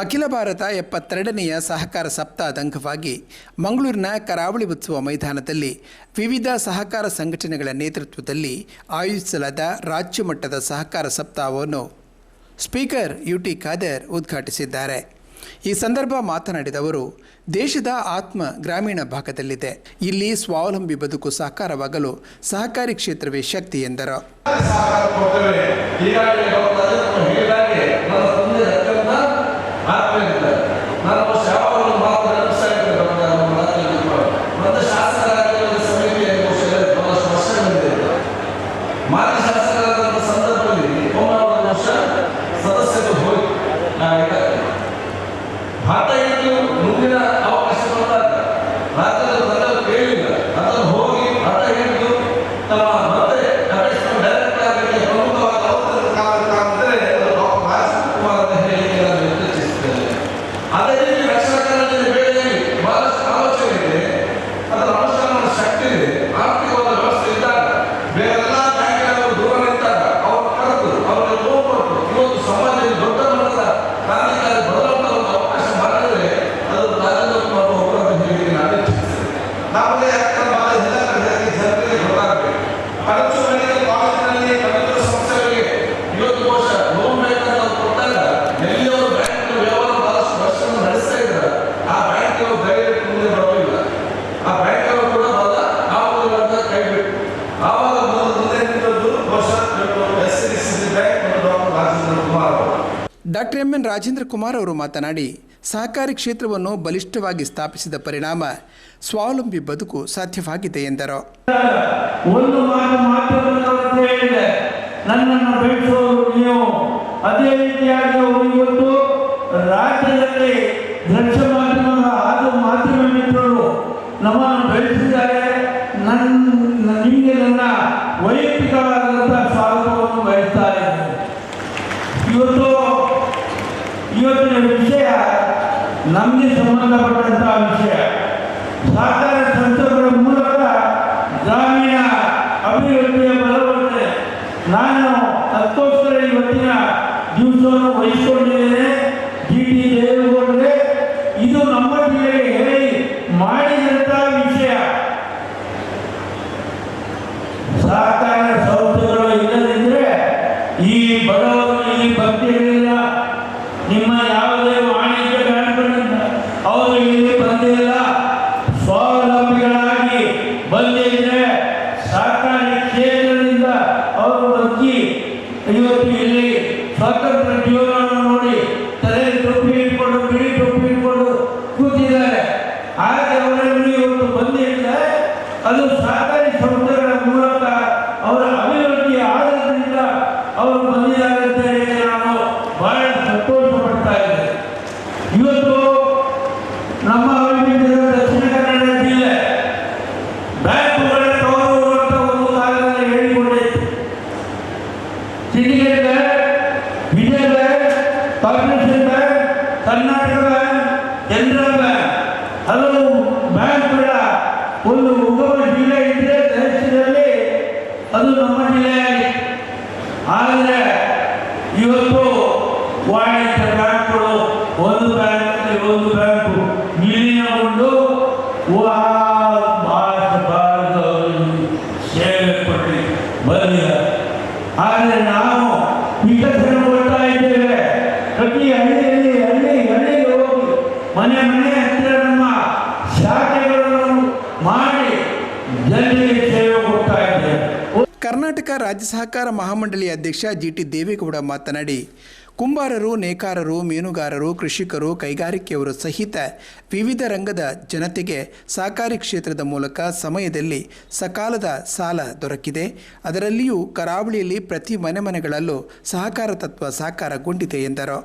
ಅಖಿಲ ಭಾರತ ಎಪ್ಪತ್ತೆರಡನೆಯ ಸಹಕಾರ ಸಪ್ತಾಹದ ಅಂಗವಾಗಿ ಮಂಗಳೂರಿನ ಕರಾವಳಿ ಉತ್ಸವ ಮೈದಾನದಲ್ಲಿ ವಿವಿಧ ಸಹಕಾರ ಸಂಘಟನೆಗಳ ನೇತೃತ್ವದಲ್ಲಿ ಆಯೋಜಿಸಲಾದ ರಾಜ್ಯ ಮಟ್ಟದ ಸಹಕಾರ ಸಪ್ತಾಹವನ್ನು ಸ್ಪೀಕರ್ ಯು ಟಿ ಖಾದರ್ ಉದ್ಘಾಟಿಸಿದ್ದಾರೆ. ಈ ಸಂದರ್ಭ ಮಾತನಾಡಿದ ಅವರು, ದೇಶದ ಆತ್ಮ ಗ್ರಾಮೀಣ ಭಾಗದಲ್ಲಿದೆ. ಇಲ್ಲಿ ಸ್ವಾವಲಂಬಿ ಬದುಕು ಸಹಕಾರವಾಗಲು ಸಹಕಾರಿ ಕ್ಷೇತ್ರವೇ ಶಕ್ತಿ ಎಂದರು. ಆತ್ಮೀಯತೆ ನಾನು doctor M N Rajendra Kumar ಅವರು ಮಾತನಾಡಿ, ಸಹಕಾರಿ ಕ್ಷೇತ್ರವನ್ನು ಬಲಿಷ್ಠವಾಗಿ ಸ್ಥಾಪಿಸಿದ ಪರಿಣಾಮ ಸ್ವಾವಲಂಬಿ ಬದುಕು ಸಾಧ್ಯವಾಗಿದೆ ಎಂದರು. ಅದೇ ರೀತಿಯಾಗಿ ನನ್ನ ಇವತ್ತು ಇವತ್ತಿನ ವಿಷಯ ನಮಗೆ ಸಂಬಂಧಪಟ್ಟಂತಹ ವಿಷಯ. ಸಹಕಾರ ಸಂಸ್ಥೆಗಳ ಮೂಲಕ ಗ್ರಾಮೀಣ ಅಭಿವೃದ್ಧಿಯ ಬಲವರ್ಧನೆ ನಾನು ಅದಕ್ಕೋಸ್ಕರ ಇವತ್ತಿನ ದಿವಸವನ್ನು ವಹಿಸಿಕೊಂಡಿದ್ದೇನೆ. ಡಿ ಟಿ ದೇವೇಗೌಡರೆ, ಇದು ನಮ್ಮ ಜಿಲ್ಲೆಗೆ ಹೇಳಿ ಮಾಡಿದಂತಹ ವಿಷಯ. ಸಹಕಾರ ಬಂದಿದ್ರೆ ಸಹಕಾರಿ ಕ್ಷೇತ್ರದಿಂದ ಅವರು ಬದುಕಿ ಇವತ್ತು ಇಲ್ಲಿ ಸ್ವತಂತ್ರ ಜೀವನವನ್ನು ನೋಡಿ ತಲೆ ಟೊಪ್ಪಿ ಇಟ್ಕೊಂಡು ಬಿಳಿ ಟೊಪ್ಪಿ ಇಟ್ಕೊಂಡು ಕೂತಿದ್ದಾರೆ ಹಾಗೆ ಅವರನ್ನು ಇವತ್ತು ಬಂದಿಲ್ಲ ಅದು ಸಹಕಾರಿ ಸಂಸ್ಥೆಗಳ ಮೂಲಕ ಅವರ ಅಭಿವೃದ್ಧಿ ಆಧಾರದಿಂದ ಅವರು ಬಂದಿದ್ದಾರೆ ಅಂತ ಹೇಳಿ ನಾನು ಬಹಳ ಸಂತೋಷ ಪಡ್ತಾ ಇದ್ದೇನೆ ಇವತ್ತು ನಮ್ಮ ಅಭಿವೃದ್ಧಿಯ ದಕ್ಷಿಣ ಕನ್ನಡ ಜಿಲ್ಲೆ ಬ್ಯಾಂಕುಗಳ ತವರು ಅಂತ ಒಂದು ಕಾಲದಲ್ಲಿ ಹೇಳಿಕೊಂಡಿತ್ತು syndicate bank Vijaya bank corporation bank Karnataka bank Canara bank ಹಲವು ಬ್ಯಾಂಕ್ಗಳ ಒಂದು ಇದ್ರೆ ಅದು ನಮ್ಮ ಆದರೆ ಇವತ್ತು ವಾಣಿಜ್ಯ ಒಂದು ಬ್ಯಾಂಕಲ್ಲಿ ಒಂದು ಬ್ಯಾಂಕು ವಿಲೀನಗೊಂಡು ವಾ- ಭಾರತ ಭಾರತದಲ್ಲಿ ಸೇವೆ ಕೊಟ್ಟು ಬಂದಿದ್ದಾರೆ ಆದರೆ ನಾವು ವಿಕಸನಗೊಳ್ತಾ ಇದ್ದೇವೆ ಪ್ರತಿ ಹಳ್ಳಿಯಲ್ಲಿ ಹಳ್ಳಿ ಹಳ್ಳಿಗೆ ಹೋಗಿ ಮನೆ ಮನೆ ಹತ್ತಿರ ನಮ್ಮ ಶಾಖೆಗಳನ್ನು ಮಾಡಿ ಜನರಿಗೆ ಸೇವೆ ಕೊಡ್ತಾ ಇದ್ದೇವೆ ಕರ್ನಾಟಕ ರಾಜ್ಯ ಸಹಕಾರ ಮಹಾಮಂಡಳಿ ಅಧ್ಯಕ್ಷ ಜಿ ಟಿ ದೇವೇಗೌಡ ಮಾತನಾಡಿ, ಕುಂಬಾರರು, ನೇಕಾರರು, ಮೀನುಗಾರರು, ಕೃಷಿಕರು, ಕೈಗಾರಿಕೆಯವರು ಸಹಿತ ವಿವಿಧ ರಂಗದ ಜನತೆಗೆ ಸಹಕಾರಿ ಕ್ಷೇತ್ರದ ಮೂಲಕ ಸಮಯದಲ್ಲಿ ಸಕಾಲದ ಸಾಲ ದೊರಕಿದೆ. ಅದರಲ್ಲಿಯೂ ಕರಾವಳಿಯಲ್ಲಿ ಪ್ರತಿ ಮನೆ ಮನೆಗಳಲ್ಲೂ ಸಹಕಾರ ತತ್ವ ಸಾಕಾರಗೊಂಡಿದೆ ಎಂದರು.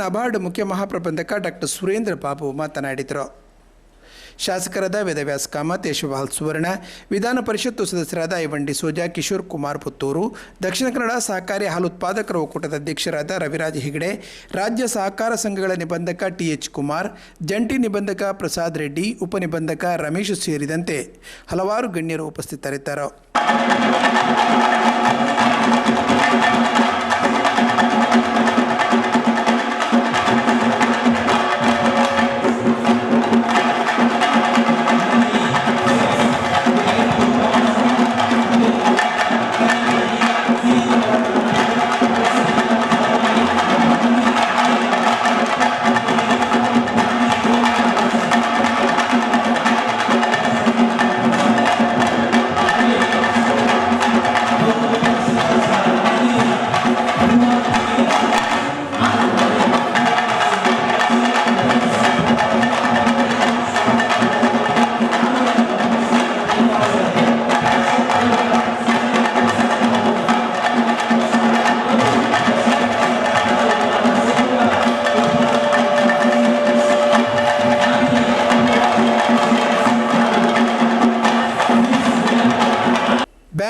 ನಬಾರ್ಡ್ ಮುಖ್ಯ ಮಹಾಪ್ರಬಂಧಕ ಡಾಕ್ಟರ್ ಸುರೇಂದ್ರ ಬಾಬು ಮಾತನಾಡಿದರು. ಶಾಸಕರಾದ ವೇದವ್ಯಾಸ್ ಕಾಮತ್, ಯಶಪಾಲ್ ಸುವರ್ಣ, ವಿಧಾನ ಪರಿಷತ್ತು ಸದಸ್ಯರಾದ ಐವಂಡಿ ಸೋಜಾ, ಕಿಶೋರ್ ಕುಮಾರ್ ಪುತ್ತೂರು, ದಕ್ಷಿಣ ಕನ್ನಡ ಸಹಕಾರಿ ಹಾಲು ಉತ್ಪಾದಕರ ಒಕ್ಕೂಟದ ಅಧ್ಯಕ್ಷರಾದ ರವಿರಾಜ್ ಹೆಗಡೆ, ರಾಜ್ಯ ಸಹಕಾರ ಸಂಘಗಳ ನಿಬಂಧಕ ಟಿಎಚ್ ಕುಮಾರ್, ಜಂಟಿ ನಿಬಂಧಕ ಪ್ರಸಾದ್ ರೆಡ್ಡಿ ಉಪನಿಬಂಧಕ ರಮೇಶ್ ಸೇರಿದಂತೆ ಹಲವಾರು ಗಣ್ಯರು ಉಪಸ್ಥಿತರಿದ್ದರು.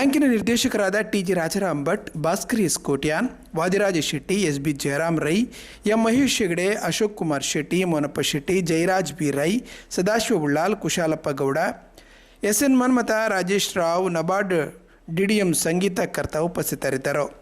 ಬ್ಯಾಂಕಿನ ನಿರ್ದೇಶಕರಾದ T G Rajaram Bhat Bhaskar S. Kotian, Vadiraj Shetty S B Jayaram Rai, M. Mahesh Hegde, Ashok Kumar Shetty, Monappa Shetty, Jayaraj B. Rai, Sadashiva Ullal Kushalappa Gowda, S. N. Manmatha, Rajesh Rao, NABARD, DDM Sangeetha Karta ಉಪಸ್ಥಿತರಿದ್ದರು.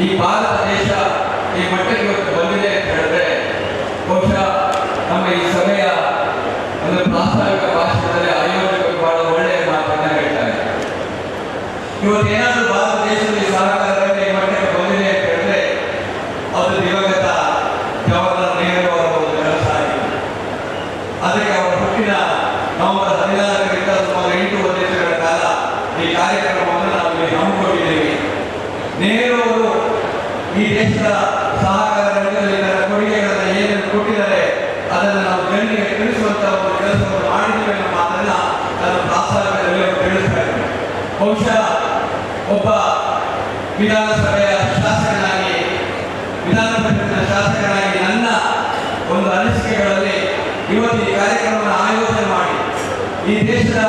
ಈ ಭಾರತ ದೇಶ ಈ ಮಟ್ಟಕ್ಕೆ ಇವತ್ತು ಬಂದಿದೆ ಅಂತ ಹೇಳಿದ್ರೆ ಬಹುಶಃ ನಮ್ಮ ಈ ಸಭೆಯ ಒಂದು ಪ್ರಾಸ್ತಾವಿಕ ಭಾಷಣದಲ್ಲಿ ಆಯೋಜಕರು ಬಹಳ ಒಳ್ಳೆಯ ಮಾತನ್ನ ಹೇಳ್ತಾರೆ. ಇವತ್ತೇನಾದರೂ ಭಾರತ ದೇಶದಲ್ಲಿ ಸಹಕಾರ ರಂಗ ಈ ಮಟ್ಟಕ್ಕೆ ಬಂದಿದೆ ಅಂತ ಹೇಳಿದ್ರೆ ಅದು ದಿವಂಗತ ಜವಾಹರಲಾಲ್ ನೆಹರು ಅವರ ಒಂದು ಕೆಲಸ ಆಗಿದೆ ಅದಕ್ಕೆ ಅವರ ಹುಟ್ಟಿನ ನವೆಂಬರ್ ಹದಿನಾರರಿಂದ ಸುಮಾರು ಎಂಟು ವರ್ಷಗಳ ಕಾಲ ಈ ಕಾರ್ಯಕ್ರಮವನ್ನು ನಾವು ಹಮ್ಮಿಕೊಂಡಿದ್ದೇವೆ. ನೆಹರು ಈ ದೇಶದ ಸಹಕಾರ ರಂಗದಲ್ಲಿ ಕೊಡುಗೆಗಳನ್ನು ಏನೇನು ಕೊಟ್ಟಿದ್ದಾರೆ, ಅದನ್ನು ನಾವು ಜನರಿಗೆ ತಿಳಿಸುವಂತ ಒಂದು ಕೆಲಸವನ್ನು ಮಾಡಿದ್ದೇವೆ ಅನ್ನೋ ಮಾತನ್ನ ನನ್ನ ಪ್ರಾಸ್ತಾವಿಕದಲ್ಲಿ ತಿಳಿಸ್ತಾ ಇದ್ದೇನೆ. ಬಹುಶಃ ಒಬ್ಬ ವಿಧಾನಸಭೆಯ ಶಾಸಕನಾಗಿ ವಿಧಾನ ಪರಿಷತ್ತಿನ ಶಾಸಕನಾಗಿ ನನ್ನ ಒಂದು ಅನಿಸಿಕೆಗಳಲ್ಲಿ ಇವತ್ತು ಈ ಕಾರ್ಯಕ್ರಮವನ್ನು ಆಯೋಜನೆ ಮಾಡಿ, ಈ ದೇಶದ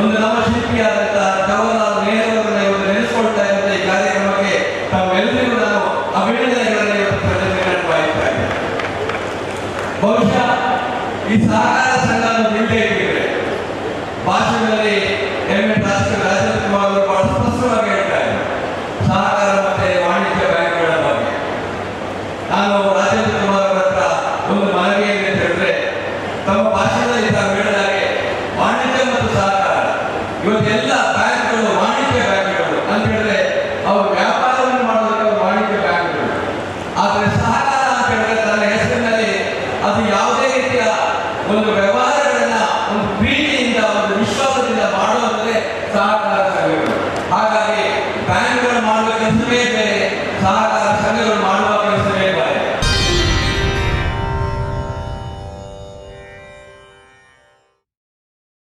ಒಂದು ನವಶಿಲ್ಪಿಯಾದಂತಹ ಅದು ಯಾವುದೇ ರೀತಿಯ ಒಂದು ವ್ಯವಹಾರ